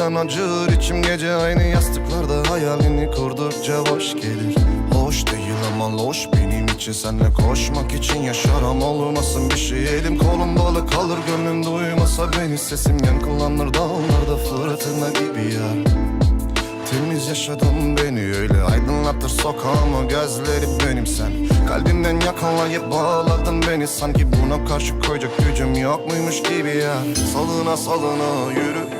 an acır? İçim gece aynı yastıklarda Hayalini kurdukça boş gelir. Hoş değil ama loş benim için. Senle koşmak için yaşarım olmasın bir şey. Elim kolum bağlı kalır gönlüm duymasa beni. Sesim yankılanır dağlarda fırtına gibi ya Temiz yaşadım beni öyle aydınlatır sokağımı. Gözleri benim sen. Kalbimden yakalayıp bağladın beni. Sanki buna karşı koyacak gücüm yok muymuş gibi ya Salına salına yürü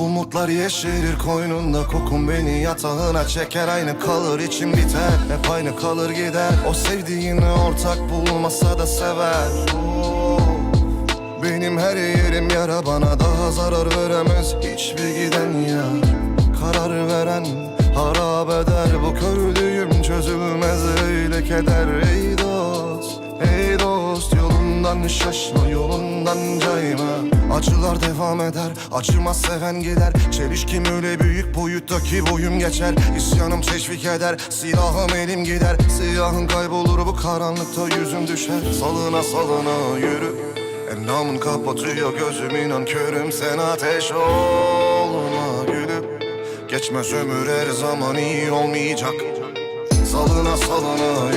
Umutlar yeşerir koynunda kokun beni yatağına çeker. Aynı kalır içim biter hep aynı kalır gider. O sevdiğini ortak bulmasa da sever. Benim her yerim yara bana daha zarar veremez. Hiçbir giden yar Karar veren harap eder. Bu körlüğüm çözülmez öyle keder. Ey dost, ey Yolundan şaşma, yolundan cayma. Acılar devam eder, acımaz seven gider. Çelişkim öyle büyük boyuttaki boyum geçer. İsyanım teşvik eder, silahım elim gider. Siyahın kaybolur bu karanlıkta yüzüm düşer. Salına salına yürü. Endamın kapatıyor gözüm inan körüm. Sen ateş olma gülüm. Geçmez ömür her zaman iyi olmayacak. Salına salına